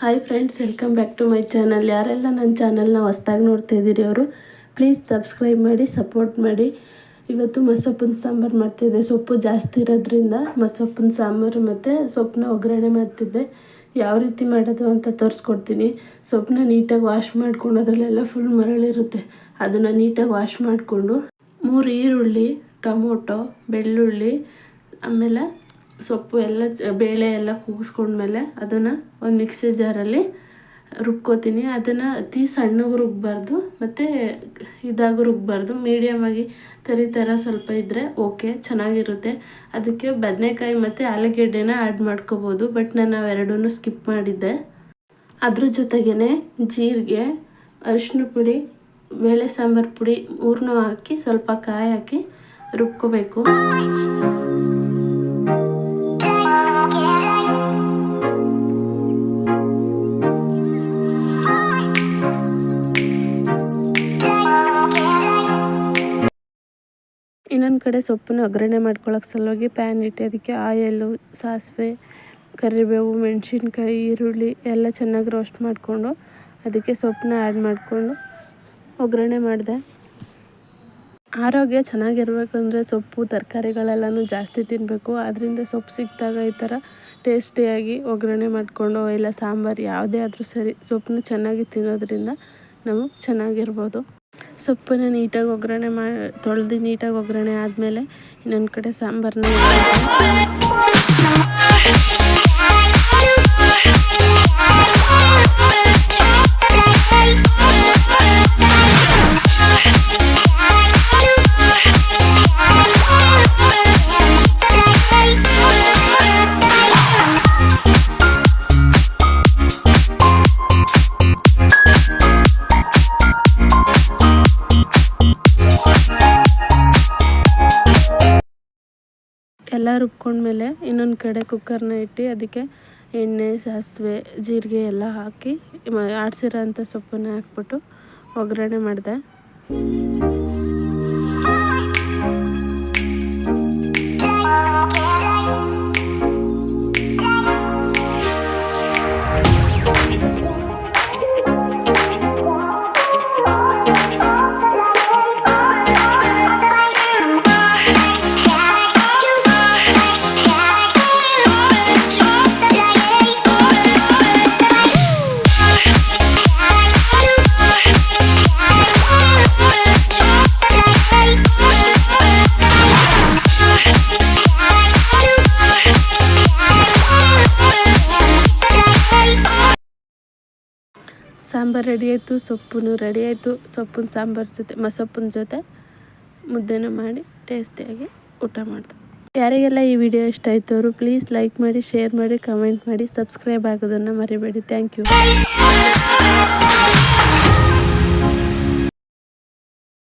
Hi friends welcome back to my channel ಯಾರೆಲ್ಲ ನನ್ನ ಚಾನಲ್ನ ಹೊಸ್ದಾಗಿ ನೋಡ್ತಾ ಇದ್ದೀರಿ ಅವರು ಪ್ಲೀಸ್ ಸಬ್ಸ್ಕ್ರೈಬ್ ಮಾಡಿ ಸಪೋರ್ಟ್ ಮಾಡಿ. ಇವತ್ತು ಮಸೊಪ್ಪಿನ ಸಾಂಬಾರು ಮಾಡ್ತಿದ್ದೆ. ಸೊಪ್ಪು ಜಾಸ್ತಿ ಇರೋದ್ರಿಂದ ಮಸೊಪ್ಪಿನ ಸಾಂಬಾರು ಮತ್ತು ಸೊಪ್ಪನ್ನ ಒಗ್ಗರಣೆ ಮಾಡ್ತಿದ್ದೆ. ಯಾವ ರೀತಿ ಮಾಡೋದು ಅಂತ ತೋರಿಸ್ಕೊಡ್ತೀನಿ. ಸೊಪ್ಪನ್ನ ನೀಟಾಗಿ ವಾಶ್ ಮಾಡ್ಕೊಂಡು ಅದರಲ್ಲೆಲ್ಲ ಫುಲ್ ಮರಳಿರುತ್ತೆ. ಅದನ್ನು ನೀಟಾಗಿ ವಾಶ್ ಮಾಡಿಕೊಂಡು ಮೂರು ಈರುಳ್ಳಿ, ಟೊಮೊಟೊ, ಬೆಳ್ಳುಳ್ಳಿ, ಆಮೇಲೆ ಸೊಪ್ಪು ಎಲ್ಲ, ಬೇಳೆ ಎಲ್ಲ ಕೂಗಿಸ್ಕೊಂಡ್ಮೇಲೆ ಅದನ್ನು ಒಂದು ಮಿಕ್ಸಿ ಜಾರಲ್ಲಿ ರುಬ್ಕೋತೀನಿ. ಅದನ್ನು ಅತಿ ಸಣ್ಣಗೆ ರುಬ್ಬಾರ್ದು, ಮತ್ತು ಇದಾಗಿ ರುಬ್ಬಾರ್ದು. ಮೀಡಿಯಮಾಗಿ ತರಿ ಥರ ಸ್ವಲ್ಪ ಇದ್ದರೆ ಓಕೆ ಚೆನ್ನಾಗಿರುತ್ತೆ. ಅದಕ್ಕೆ ಬದನೆಕಾಯಿ ಮತ್ತು ಆಲೂಗೆಡ್ಡೆನ ಆ್ಯಡ್ ಮಾಡ್ಕೋಬೋದು ಬಟ್ ನಾನು ಅವೆರಡೂ ಸ್ಕಿಪ್ ಮಾಡಿದ್ದೆ. ಅದ್ರ ಜೊತೆಗೇ ಜೀರಿಗೆ ಅರಿಶಿನ ಪುಡಿ, ಬೇಳೆ ಸಾಂಬಾರು ಪುಡಿ ಮೂರನ್ನೂ ಹಾಕಿ ಸ್ವಲ್ಪ ಕಾಯಿ ಹಾಕಿ ರುಬ್ಕೋಬೇಕು. ಇನ್ನೊಂದು ಕಡೆ ಸೊಪ್ಪನ್ನು ಒಗ್ಗರಣೆ ಮಾಡ್ಕೊಳ್ಳೋಕೆ ಸಲುವಾಗಿ ಪ್ಯಾನ್ ಇಟ್ಟು ಅದಕ್ಕೆ ಆಯಲ್ಲು, ಸಾಸಿವೆ, ಕರಿಬೇವು, ಮೆಣಸಿನ್ಕಾಯಿ, ಈರುಳ್ಳಿ ಎಲ್ಲ ಚೆನ್ನಾಗಿ ರೋಸ್ಟ್ ಮಾಡಿಕೊಂಡು ಅದಕ್ಕೆ ಸೊಪ್ಪನ್ನ ಆ್ಯಡ್ ಮಾಡಿಕೊಂಡು ಒಗ್ಗರಣೆ ಮಾಡಿದೆ. ಆರೋಗ್ಯ ಚೆನ್ನಾಗಿರ್ಬೇಕಂದ್ರೆ ಸೊಪ್ಪು, ತರಕಾರಿಗಳೆಲ್ಲನೂ ಜಾಸ್ತಿ ತಿನ್ನಬೇಕು ಅದರಿಂದ ಸೊಪ್ಪು ಸಿಕ್ಕಿದಾಗ ಈ ಥರ ಟೇಸ್ಟಿಯಾಗಿ ಒಗ್ಗರಣೆ ಮಾಡಿಕೊಂಡು ಇಲ್ಲ ಸಾಂಬಾರು ಯಾವುದೇ ಆದರೂ ಸರಿ ಸೊಪ್ಪನ್ನ ಚೆನ್ನಾಗಿ ತಿನ್ನೋದ್ರಿಂದ ನಾವು ಚೆನ್ನಾಗಿರ್ಬೋದು. ಸೊಪ್ಪನ್ನು ನೀಟಾಗಿ ಒಗ್ಗರಣೆ ಮಾ ತೊಳೆದು ನೀಟಾಗಿ ಒಗ್ಗರಣೆ ಆದಮೇಲೆ ಇನ್ನೊಂದು ಕಡೆ ಸಾಂಬಾರನ್ನ ಎಲ್ಲ ರುಬ್ಕೊಂಡ್ಮೇಲೆ ಇನ್ನೊಂದು ಕಡೆ ಕುಕ್ಕರ್ನ ಇಟ್ಟು ಅದಕ್ಕೆ ಎಣ್ಣೆ, ಸಾಸಿವೆ, ಜೀರಿಗೆ ಎಲ್ಲ ಹಾಕಿ ಆಡಿಸಿರೋ ಅಂಥ ಸೊಪ್ಪನ್ನು ಹಾಕ್ಬಿಟ್ಟು ಒಗ್ಗರಣೆ ಮಾಡಿದೆ. ಸಾಂಬಾರು ರೆಡಿ ಆಯಿತು ಸೊಪ್ಪು ರೆಡಿ ಆಯಿತು. ಸೊಪ್ಪಿನ ಸಾಂಬಾರು ಜೊತೆ ಮಸೊಪ್ಪಿನ ಜೊತೆ ಮುದ್ದೆನೂ ಮಾಡಿ ಟೇಸ್ಟಿಯಾಗಿ ಊಟ ಮಾಡ್ದೆ. ಯಾರಿಗೆಲ್ಲ ಈ ವಿಡಿಯೋ ಇಷ್ಟ ಆಯಿತು ಅವರು ಪ್ಲೀಸ್ ಲೈಕ್ ಮಾಡಿ, ಶೇರ್ ಮಾಡಿ, ಕಮೆಂಟ್ ಮಾಡಿ, ಸಬ್ಸ್ಕ್ರೈಬ್ ಆಗೋದನ್ನು ಮರಿಬೇಡಿ. Thank you.